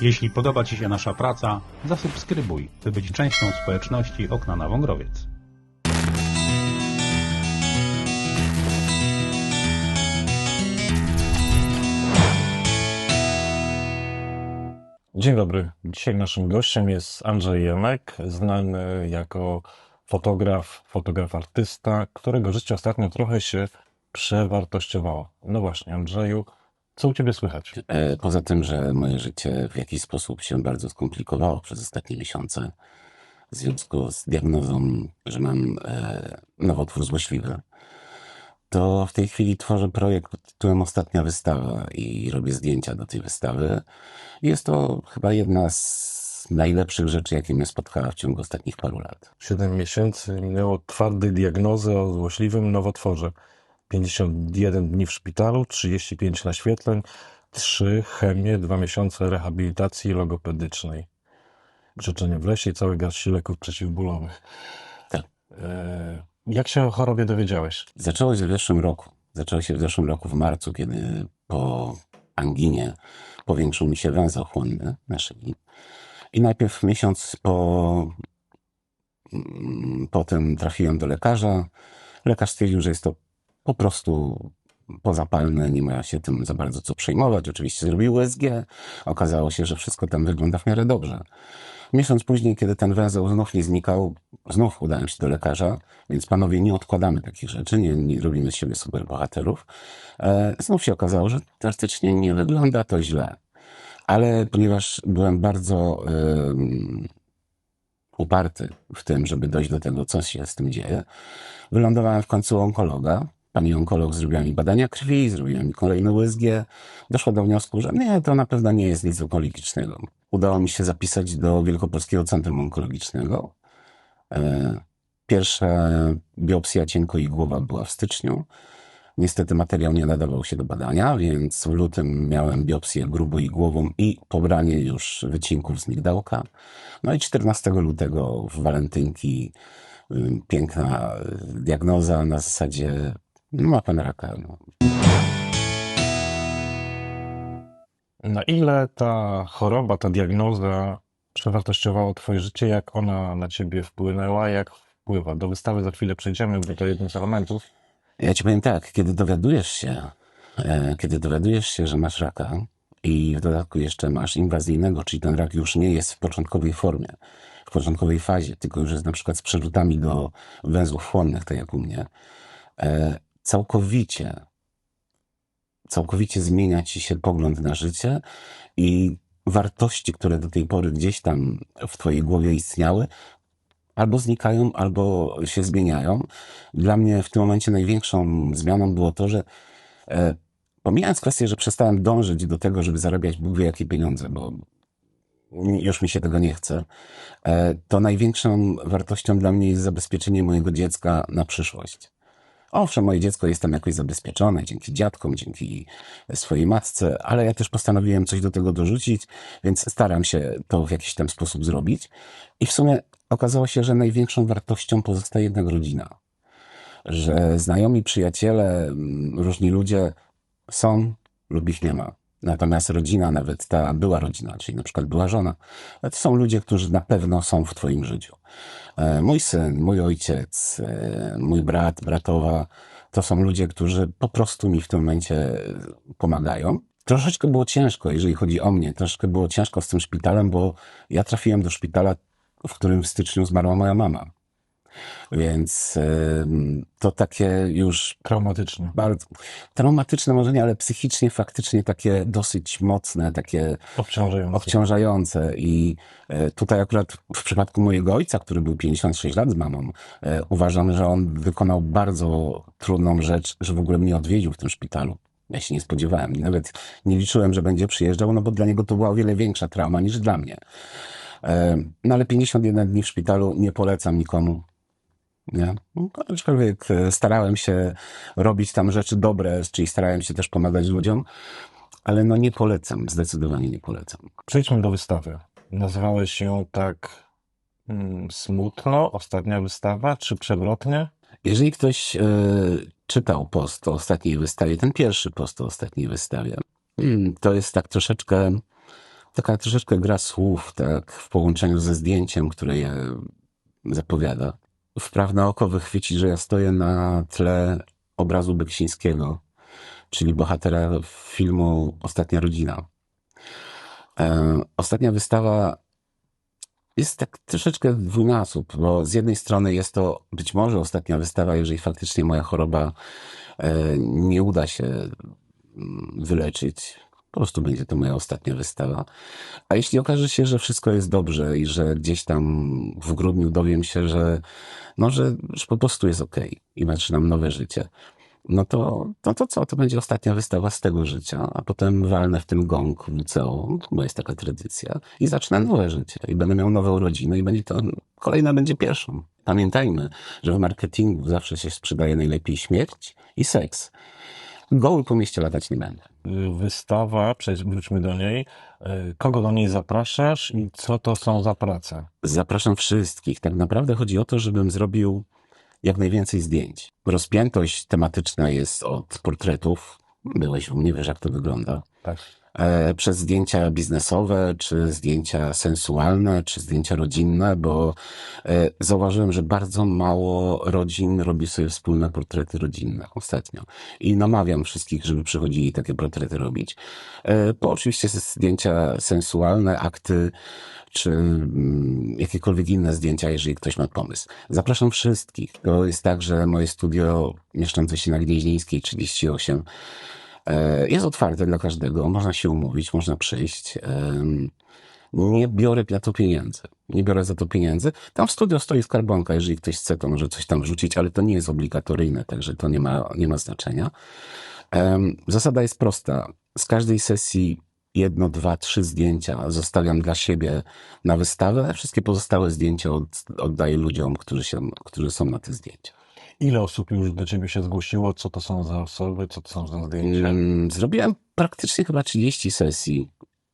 Jeśli podoba Ci się nasza praca, zasubskrybuj, by być częścią społeczności Okna na Wągrowiec. Dzień dobry. Dzisiaj naszym gościem jest Andrzej Jemek, znany jako fotograf, fotograf artysta, którego życie ostatnio trochę się przewartościowało. No właśnie, Andrzeju, co u Ciebie słychać? E, Poza tym, że moje życie w jakiś sposób się bardzo skomplikowało przez ostatnie miesiące w związku z diagnozą, że mam e, nowotwór złośliwy, to w tej chwili tworzę projekt pod tytułem Ostatnia Wystawa i robię zdjęcia do tej wystawy. Jest to chyba jedna z najlepszych rzeczy, jakie mnie spotkała w ciągu ostatnich paru lat. Siedem miesięcy minęło od twardej diagnozy o złośliwym nowotworze. 51 dni w szpitalu, 35 naświetleń, 3 chemie, 2 miesiące rehabilitacji logopedycznej. Grzeczenie w lesie i cały garści leków przeciwbólowych. Tak. E, jak się o chorobie dowiedziałeś? Zaczęło się w zeszłym roku. Zaczęło się w zeszłym roku w marcu, kiedy po anginie powiększył mi się węzeł chłonny na szyi. I najpierw miesiąc po, mm, potem trafiłem do lekarza. Lekarz stwierdził, że jest to po prostu pozapalne, nie ma się tym za bardzo co przejmować. Oczywiście zrobił USG. Okazało się, że wszystko tam wygląda w miarę dobrze. Miesiąc później, kiedy ten węzeł znów nie znikał, znów udałem się do lekarza, więc panowie nie odkładamy takich rzeczy, nie, nie robimy z siebie superbohaterów. E, znów się okazało, że teoretycznie nie wygląda to źle. Ale ponieważ byłem bardzo uparty w tym, żeby dojść do tego, co się z tym dzieje, wylądowałem w końcu onkologa. Pani onkolog zrobiła mi badania krwi, zrobiła mi kolejne USG. Doszła do wniosku, że nie, to na pewno nie jest nic onkologicznego. Udało mi się zapisać do Wielkopolskiego Centrum Onkologicznego. E, Pierwsza biopsja cienko-igłowa była w styczniu. Niestety materiał nie nadawał się do badania, więc w lutym miałem biopsję gruboigłową i pobranie już wycinków z migdałka. No i 14 lutego w walentynki y, piękna y, diagnoza na zasadzie no, ma pan raka. No. Na ile ta choroba, ta diagnoza przewartościowała Twoje życie? Jak ona na Ciebie wpłynęła? Jak wpływa? Do wystawy za chwilę przejdziemy, bo to jeden z elementów. Ja ci powiem tak, kiedy dowiadujesz się, e, kiedy dowiadujesz się, że masz raka i w dodatku jeszcze masz inwazyjnego, czyli ten rak już nie jest w początkowej formie, w początkowej fazie, tylko już jest na przykład z przerzutami do węzłów chłonnych, tak jak u mnie, e, całkowicie, całkowicie zmienia ci się pogląd na życie i wartości, które do tej pory gdzieś tam w twojej głowie istniały, albo znikają, albo się zmieniają. Dla mnie w tym momencie największą zmianą było to, że e, pomijając kwestię, że przestałem dążyć do tego, żeby zarabiać Bóg wie jakie pieniądze, bo już mi się tego nie chce, e, to największą wartością dla mnie jest zabezpieczenie mojego dziecka na przyszłość. Owszem, moje dziecko jest tam jakoś zabezpieczone dzięki dziadkom, dzięki swojej matce, ale ja też postanowiłem coś do tego dorzucić, więc staram się to w jakiś tam sposób zrobić. I w sumie okazało się, że największą wartością pozostaje jednak rodzina. Że znajomi, przyjaciele, mm, różni ludzie są lub ich nie ma. Natomiast rodzina, nawet ta była rodzina, czyli na przykład była żona, to są ludzie, którzy na pewno są w Twoim życiu. E, Mój syn, mój ojciec, e, mój brat, bratowa, to są ludzie, którzy po prostu mi w tym momencie pomagają. Troszeczkę było ciężko, jeżeli chodzi o mnie, troszeczkę było ciężko z tym szpitalem, bo ja trafiłem do szpitala, w którym w styczniu zmarła moja mama. Więc em, to takie już Traumatyczny. bardzo traumatyczne może nie, ale psychicznie faktycznie takie dosyć mocne, takie Obciążający. obciążające i e, tutaj akurat w przypadku mojego ojca, który był 56 lat z mamą, e, uważam, że on wykonał bardzo trudną rzecz, że w ogóle mnie odwiedził w tym szpitalu. Ja się nie spodziewałem, nawet nie liczyłem, że będzie przyjeżdżał, no bo dla niego to była o wiele większa trauma niż dla mnie. E, No ale 51 dni w szpitalu nie polecam nikomu. Nie? No, Aczkolwiek e, starałem się robić tam rzeczy dobre, czyli starałem się też pomagać ludziom, ale no nie polecam, zdecydowanie nie polecam. Przejdźmy do wystawy. Nazwałeś ją tak mm, smutno, ostatnia wystawa, czy przewrotnie? Jeżeli ktoś e, czytał post o ostatniej wystawie, ten pierwszy post o ostatniej wystawie, mm, to jest tak troszeczkę taka troszeczkę gra słów, tak, w połączeniu ze zdjęciem, które je zapowiada. Wprawne oko wychwyci, że ja stoję na tle obrazu Beksińskiego, czyli bohatera filmu Ostatnia Rodzina. E, ostatnia wystawa jest tak troszeczkę dwójnasób, bo z jednej strony jest to być może ostatnia wystawa, jeżeli faktycznie moja choroba e, nie uda się mm, wyleczyć. Po prostu będzie to moja ostatnia wystawa. A jeśli okaże się, że wszystko jest dobrze i że gdzieś tam w grudniu dowiem się, że, no, że, że po prostu jest okej i zaczynam nowe życie, no to, to, to co? To będzie ostatnia wystawa z tego życia, a potem walnę w ten gong w liceum, bo jest taka tradycja, i zacznę nowe życie. I będę miał nowe urodziny i będzie to, kolejna będzie pierwszą. Pamiętajmy, że w marketingu zawsze się sprzedaje najlepiej śmierć i seks. Goły po mieście latać nie będę. Wystawa, przejdź- wróćmy do niej. E, Kogo do niej zapraszasz i co to są za prace? Zapraszam wszystkich. Tak naprawdę chodzi o to, żebym zrobił jak najwięcej zdjęć. Rozpiętość tematyczna jest od portretów. Byłeś u mnie, wiesz jak to wygląda. Tak. E, przez zdjęcia biznesowe, czy zdjęcia sensualne, czy zdjęcia rodzinne, bo e, zauważyłem, że bardzo mało rodzin robi sobie wspólne portrety rodzinne ostatnio. I namawiam wszystkich, żeby przychodzili takie portrety robić. E, bo oczywiście zdjęcia sensualne, akty, czy mm, jakiekolwiek inne zdjęcia, jeżeli ktoś ma pomysł. Zapraszam wszystkich. To jest tak, że moje studio mieszczące się na Gnieźnieńskiej 38 e, jest otwarte dla każdego. Można się umówić, można przyjść. Nie biorę na to pieniędzy. Nie biorę za to pieniędzy. Tam w studio stoi skarbonka. Jeżeli ktoś chce, to może coś tam wrzucić, ale to nie jest obligatoryjne, także to nie ma, nie ma znaczenia. Zasada jest prosta. Z każdej sesji jedno, dwa, trzy zdjęcia zostawiam dla siebie na wystawę. Wszystkie pozostałe zdjęcia od, oddaję ludziom, którzy, się, którzy są na tych zdjęciach. Ile osób już do ciebie się zgłosiło? Co to są za osoby? Co to są za zdjęcia? Mm, Zrobiłem praktycznie chyba 30 sesji.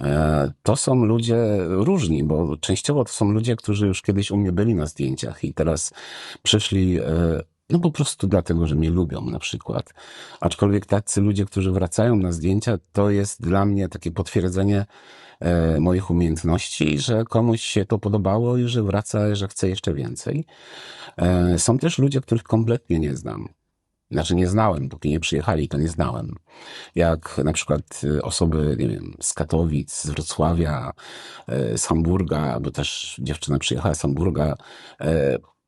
E, To są ludzie różni, bo częściowo to są ludzie, którzy już kiedyś u mnie byli na zdjęciach i teraz przyszli, e, no po prostu dlatego, że mnie lubią na przykład. Aczkolwiek tacy ludzie, którzy wracają na zdjęcia, to jest dla mnie takie potwierdzenie e, moich umiejętności, że komuś się to podobało i że wraca, że chce jeszcze więcej. E, Są też ludzie, których kompletnie nie znam. Znaczy nie znałem, póki nie przyjechali, to nie znałem. Jak na przykład y, osoby, nie wiem, z Katowic, z Wrocławia, y, z Hamburga, bo też dziewczyna przyjechała z Hamburga.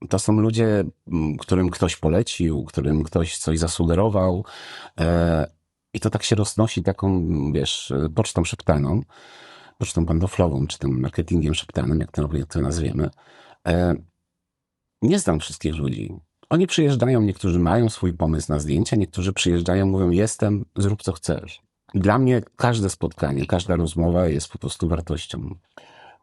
To są ludzie, m, którym ktoś polecił, którym ktoś coś zasugerował. y, I to tak się roznosi taką, wiesz, pocztą szeptaną, pocztą pantoflową, czy tym marketingiem szeptanym, jak to, jak to nazwiemy. Y, Nie znam wszystkich ludzi. Oni przyjeżdżają, niektórzy mają swój pomysł na zdjęcia, niektórzy przyjeżdżają, mówią: Jestem, zrób co chcesz. Dla mnie każde spotkanie, każda rozmowa jest po prostu wartością.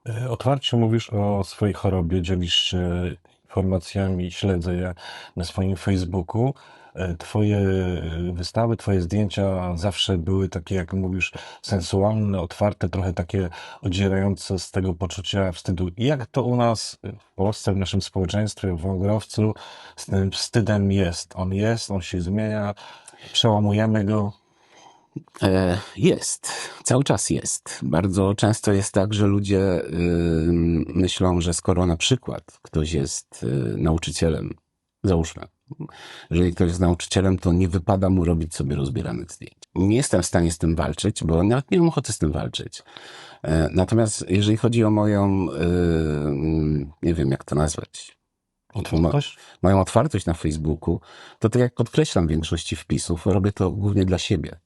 E, Otwarcie mówisz o swojej chorobie, dzielisz się informacjami, śledzę je na swoim Facebooku. E, Twoje e, wystawy, twoje zdjęcia zawsze były takie, jak mówisz, sensualne, otwarte, trochę takie odzierające z tego poczucia wstydu. I Jak to u nas w Polsce, w naszym społeczeństwie, w Wągrowcu z tym wstydem jest? On jest, on się zmienia, przełamujemy go. E, Jest, cały czas jest. Bardzo często jest tak, że ludzie y, myślą, że skoro na przykład ktoś jest y, nauczycielem, załóżmy, jeżeli ktoś jest nauczycielem, to nie wypada mu robić sobie rozbieranych zdjęć. Nie jestem w stanie z tym walczyć, bo nawet nie mam ochoty z tym walczyć. E, Natomiast jeżeli chodzi o moją, y, nie wiem jak to nazwać, Otwartość? moją otwartość na Facebooku, to tak jak podkreślam w większości wpisów, robię to głównie dla siebie.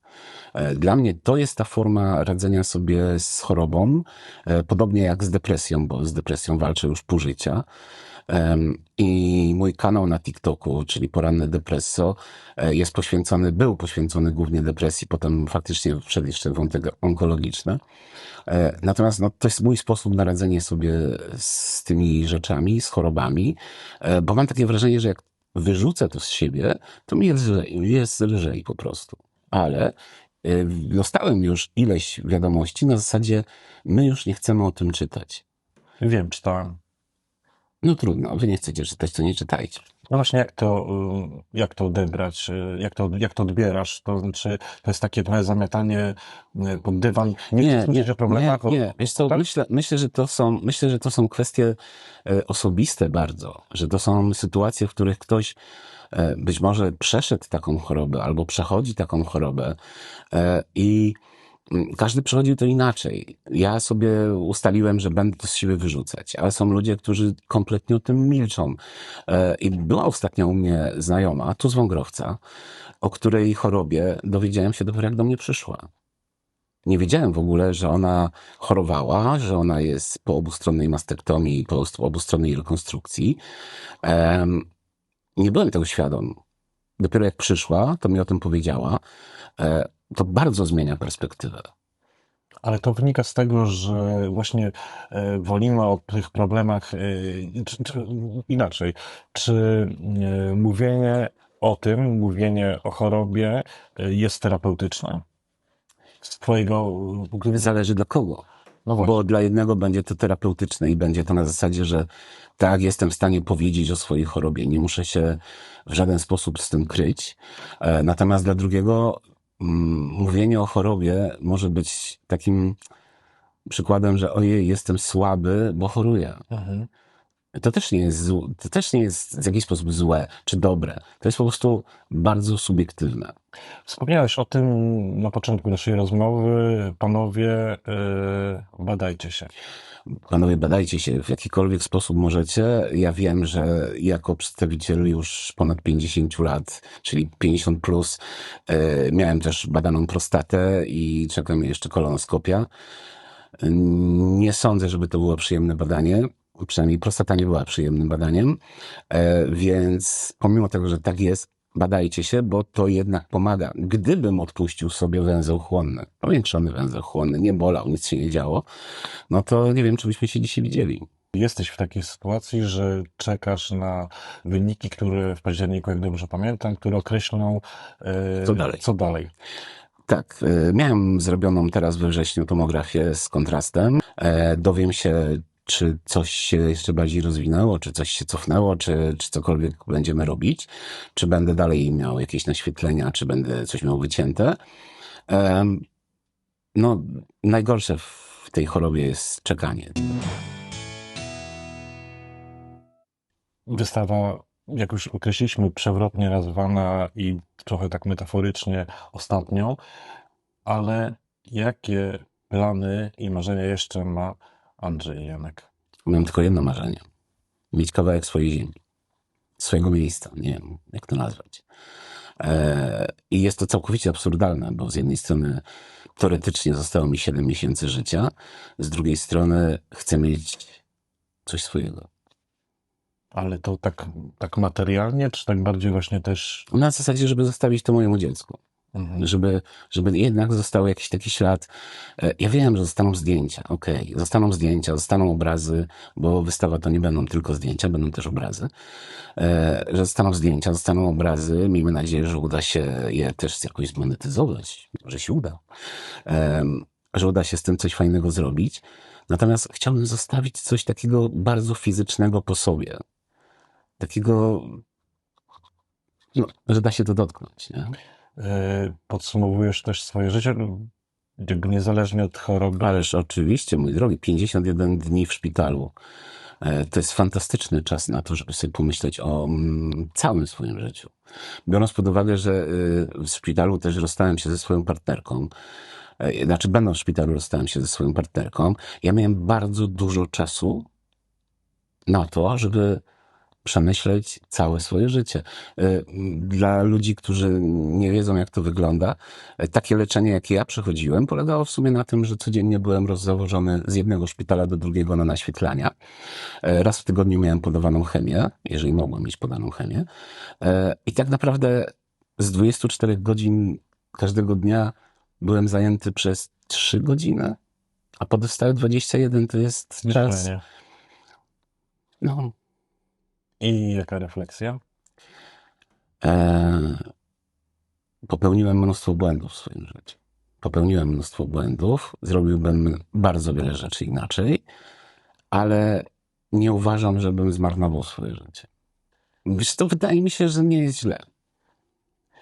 E, Dla mnie to jest ta forma radzenia sobie z chorobą, e, podobnie jak z depresją, bo z depresją walczę już pół życia. I mój kanał na TikToku, czyli Poranne Depresso, e, jest poświęcony, był poświęcony głównie depresji, potem faktycznie wszedł jeszcze wątek onkologiczny. Natomiast no, to jest mój sposób na radzenie sobie z tymi rzeczami, z chorobami, bo mam takie wrażenie, że jak wyrzucę to z siebie, to mi jest lżej, jest lżej po prostu. Ale e, dostałem już ileś wiadomości na zasadzie, my już nie chcemy o tym czytać. Wiem, czytałem. No trudno, wy nie chcecie czytać, to nie czytajcie. No właśnie, jak to, y, jak to odebrać, y, jak to, jak to odbierasz? To znaczy, to jest takie trochę zamiatanie y, pod dywan. Nie, Nie, nie, o problemach. nie, nie. Wiesz co, tak? myślę, myślę, że to są, myślę, że to są kwestie e, osobiste bardzo, że to są sytuacje, w których ktoś e, być może przeszedł taką chorobę albo przechodzi taką chorobę e, i każdy przechodził to inaczej. Ja sobie ustaliłem, że będę to z siebie wyrzucać, ale są ludzie, którzy kompletnie o tym milczą. E, I była ostatnio u mnie znajoma, tu z Wągrowca, o której chorobie dowiedziałem się dopiero jak do mnie przyszła. Nie wiedziałem w ogóle, że ona chorowała, że ona jest po obustronnej mastektomii, po obustronnej rekonstrukcji. Nie byłem tego świadom. Dopiero jak przyszła, to mi o tym powiedziała. To bardzo zmienia perspektywę. Ale to wynika z tego, że właśnie e, wolimy o tych problemach e, czy, czy, inaczej. Czy e, mówienie o tym, mówienie o chorobie jest terapeutyczne? Z twojego punktu widzenia? Zależy dla kogo. No. Bo dla jednego będzie to terapeutyczne i będzie to na zasadzie, że tak, jestem w stanie powiedzieć o swojej chorobie, nie muszę się w żaden sposób z tym kryć. Natomiast dla drugiego mówienie o chorobie może być takim przykładem, że ojej, jestem słaby, bo choruję. Mhm. To też nie jest, zł- to też nie jest w jakiś sposób złe czy dobre. To jest po prostu bardzo subiektywne. Wspomniałeś o tym na początku naszej rozmowy. Panowie, e, badajcie się. Panowie, badajcie się w jakikolwiek sposób możecie. Ja wiem, że jako przedstawiciel już ponad 50 lat, czyli 50 plus, e, miałem też badaną prostatę i czeka mnie jeszcze kolonoskopia. Nie sądzę, żeby to było przyjemne badanie. Przynajmniej prostata nie była przyjemnym badaniem. E, Więc pomimo tego, że tak jest, badajcie się, bo to jednak pomaga. Gdybym odpuścił sobie węzeł chłonny, powiększony węzeł chłonny, nie bolał, nic się nie działo, no to nie wiem, czy byśmy się dzisiaj widzieli. Jesteś w takiej sytuacji, że czekasz na wyniki, które w październiku, jak dobrze pamiętam, które określą e, Co dalej? Co dalej. Tak, e, miałem zrobioną teraz we wrześniu tomografię z kontrastem. Dowiem się, czy coś się jeszcze bardziej rozwinęło, czy coś się cofnęło, czy, czy cokolwiek będziemy robić, czy będę dalej miał jakieś naświetlenia, czy będę coś miał wycięte. No, najgorsze w tej chorobie jest czekanie. Wystawa, jak już określiliśmy, przewrotnie nazwana i trochę tak metaforycznie ostatnią, ale jakie plany i marzenia jeszcze ma Andrzej Janek? Mam tylko jedno marzenie. Mieć kawałek swojej ziemi. Swojego miejsca. Nie wiem, jak to nazwać. E, I jest to całkowicie absurdalne, bo z jednej strony teoretycznie zostało mi 7 miesięcy życia, z drugiej strony chcę mieć coś swojego. Ale to tak, tak materialnie, czy tak bardziej właśnie też... Na zasadzie, żeby zostawić to mojemu dziecku. Mhm. żeby, żeby jednak został jakiś taki ślad. E, Ja wiem, że zostaną zdjęcia, okej, zostaną zdjęcia, zostaną obrazy, bo wystawa to nie będą tylko zdjęcia, będą też obrazy. E, Że zostaną zdjęcia, zostaną obrazy. Miejmy nadzieję, że uda się je też jakoś zmonetyzować, że się uda. Że uda się z tym coś fajnego zrobić. Natomiast chciałbym zostawić coś takiego bardzo fizycznego po sobie. Takiego, no, że da się to dotknąć, nie? E, Podsumowujesz też swoje życie, no, niezależnie od choroby. Ależ oczywiście, mój drogi, 51 dni w szpitalu. E, To jest fantastyczny czas na to, żeby sobie pomyśleć o mm, całym swoim życiu. Biorąc pod uwagę, że y, w szpitalu też rozstałem się ze swoją partnerką, e, znaczy będąc w szpitalu rozstałem się ze swoją partnerką, ja miałem bardzo dużo czasu na to, żeby przemyśleć całe swoje życie. Y, Dla ludzi, którzy nie wiedzą, jak to wygląda, y, takie leczenie, jakie ja przechodziłem, polegało w sumie na tym, że codziennie byłem rozzawożony z jednego szpitala do drugiego na naświetlania. Y, Raz w tygodniu miałem podawaną chemię, jeżeli mogłem mieć podaną chemię. I tak naprawdę z 24 godzin każdego dnia byłem zajęty przez 3 godziny, a pozostałe 21 to jest czas. No, I jaka refleksja? E, popełniłem mnóstwo błędów w swoim życiu. Popełniłem mnóstwo błędów, zrobiłbym bardzo wiele rzeczy inaczej, ale nie uważam, żebym zmarnował swoje życie. Wiesz, to wydaje mi się, że nie jest źle.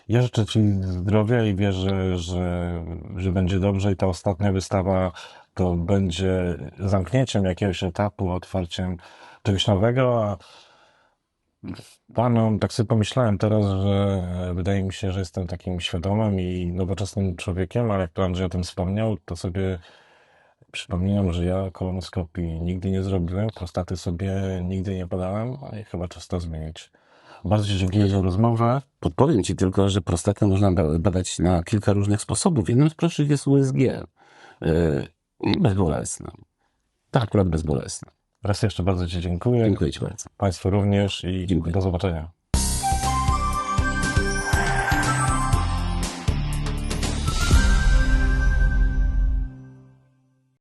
Ja życzę Ci zdrowia i wierzę, że, że będzie dobrze i ta ostatnia wystawa to będzie zamknięciem jakiegoś etapu, otwarciem czegoś nowego, a Panom, tak sobie pomyślałem teraz, że wydaje mi się, że jestem takim świadomym i nowoczesnym człowiekiem, ale jak to Andrzej o tym wspomniał, to sobie przypomniałem, że ja kolonoskopii nigdy nie zrobiłem, prostaty sobie nigdy nie badałem, a chyba czas to zmienić. Bardzo Ci dziękuję za rozmowę. Podpowiem ci tylko, że prostatę można ba- badać na kilka różnych sposobów. Jednym z prostszych jest USG. Yy, i bezbolesne. Tak, akurat bezbolesne. Raz jeszcze bardzo Ci dziękuję. Dziękuję ci bardzo. Państwu również i Dziękuję. do zobaczenia.